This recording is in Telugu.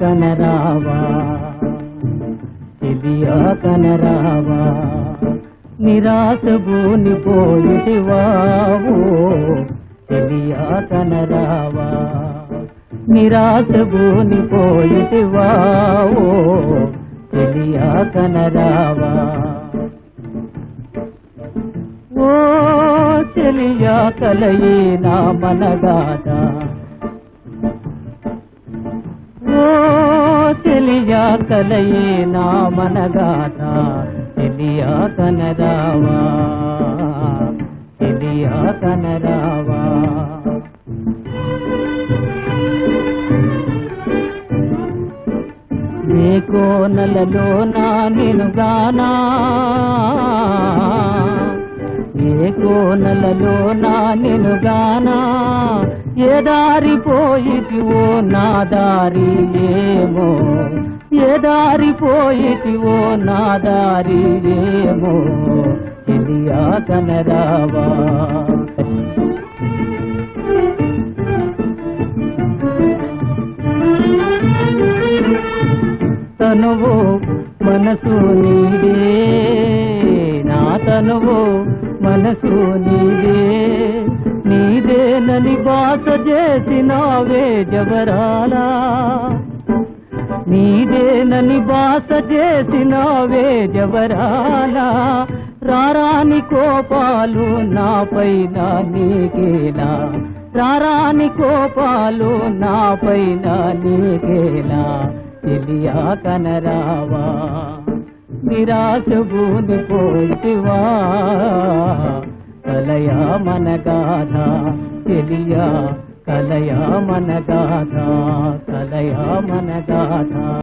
కనరావా చెలియా కనరావా నిరాశ భూని పోయిటివావు. చెలియా కనరావా నిరాశ భూని పోయిటివావు. చెలియా కనరావా? ఓ చెలియా కలయే నా మనగాట. ఓ చెలియా కలయే నా మనగాట. చెలియా కనరావా? కోనలలో నా నినుగానా ఏ కోనలలో నా నినుగానా ఏ దారి పోయిటివో నా దారి ఏమో. ఏ దారి పోయిటివో నా దారి ఏమో. తెలియా తనువు మనసు నీదే. నా తనువు మనసు నీదే. నీదేనని బాస చేసినావే జవరాలా. నీదేనని బాస చేసినావే జవరాలా. రారాని కోపాలు నాపైన నీకేలా. రారాని కోపాలు నాపైన నీకేలా. తెలియా కనరావా? నిరాశ బూని పోయివా కలయా మన గాథ తెలియా? కలయా మన గాథ కలయా మన గాథ.